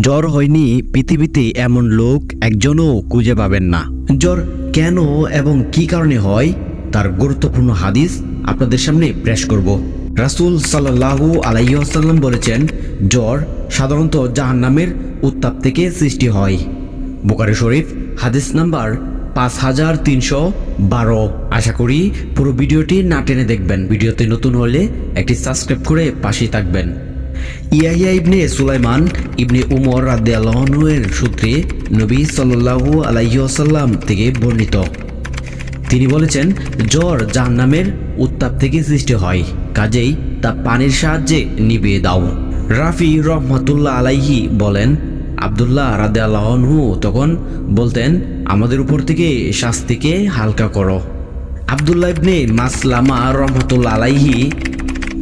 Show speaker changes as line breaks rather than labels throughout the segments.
জ্বর হয়নি, পৃথিবীতে এমন লোক একজনও খুঁজে পাবেন না। জ্বর কেন এবং কি কারণে হয়, তার গুরুত্বপূর্ণ হাদিস আপনাদের সামনে পেশ করব। রাসূল সাল্লাল্লাহু আলাইসাল্লাম বলেছেন, জ্বর সাধারণত জাহান্নামের উত্তাপ থেকে সৃষ্টি হয়। বোকারি শরীফ, হাদিস নাম্বার পাঁচ হাজার তিনশো বারো। আশা করি পুরো ভিডিওটি না টেনে দেখবেন। ভিডিওতে নতুন হলে একটি সাবস্ক্রাইব করে পাশেই থাকবেন। ইয়াহিয়া ইবনে সুলাইমান ইবনে উমর রাদিয়াল্লাহর সূত্রে নবী সাল্লাল্লাহু আলাইহি ওয়াসাল্লাম থেকে বর্ণিত। তিনি বলেছেন, জ্বর জাহান্নামের উত্তাপ থেকে সৃষ্টি হয়, কাজেই তা পানির সাহায্যে নিভিয়ে দাও। রাফি রহমাতুল্লাহ আলাইহি বলেন, আবদুল্লাহ রাদে আল্লাহনহু তখন বলতেন, আমাদের উপর থেকে শাস্তিকে হালকা করো। আবদুল্লাহ ইবনে মাসলামা রহমতুল্লাহ আলাইহি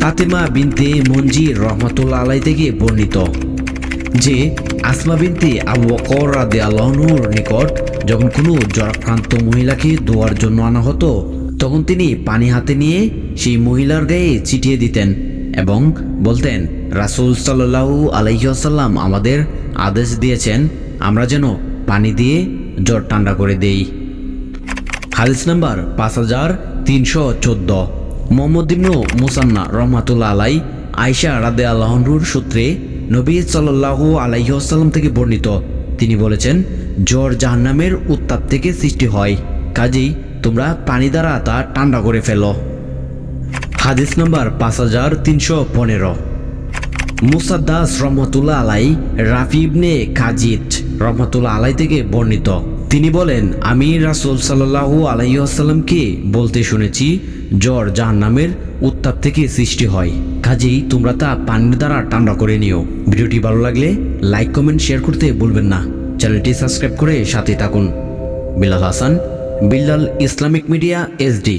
ফাতেমা বিনতে মঞ্জির রহমতুল্লাহ আলাই থেকে বর্ণিত, যে আসমা বিনতে আবু বকর রাদে আল্লাহনুর নিকট যখন কোনো জ্বরাক্রান্ত মহিলাকে দোয়ার জন্য আনা হতো, তখন তিনি পানি হাতে নিয়ে সেই মহিলার গায়ে ছিটিয়ে দিতেন এবং বলতেন, রাসূল সাল্লাল্লাহু আলাইসাল্লাম আমাদের আদেশ দিয়েছেন, আমরা যেন পানি দিয়ে জ্বর ঠান্ডা করে দেই। হাদিস নাম্বার পাঁচ হাজার তিনশো চোদ্দ। মোহাম্মদ মুসান্না রহমাতুল্লাহ আলাই আয়সা রাদে আল্লাহনুর সূত্রে নবী সাল্লাল্লাহু আলাইসাল্লাম থেকে বর্ণিত। তিনি বলেছেন, জ্বর জাহান্নামের উত্তাপ থেকে সৃষ্টি হয়। কাজেই তোমরা পানি দ্বারা তা ঠান্ডা করে ফেলো। হাদিস নাম্বার পাঁচ হাজার তিনশো পনেরো। মুসাদ্দাস রহমতুল্লাহ আলাই রাফি ইবনে খাজিদ রহমতুল্লাহ আলাই থেকে বর্ণিত। তিনি বলেন, আমি রাসুল সাল্লাহু আলাইসাল্লামকে বলতে শুনেছি, জ্বর যার নামের উত্তাপ থেকে সৃষ্টি হয়। কাজেই তোমরা তা পানির দ্বারা ঠান্ডা করে নিও। ভিডিওটি ভালো লাগলে লাইক, কমেন্ট, শেয়ার করতে বলবেন না। চ্যানেলটি সাবস্ক্রাইব করে সাথে থাকুন। Billal Hasan, Billal Islamic media SD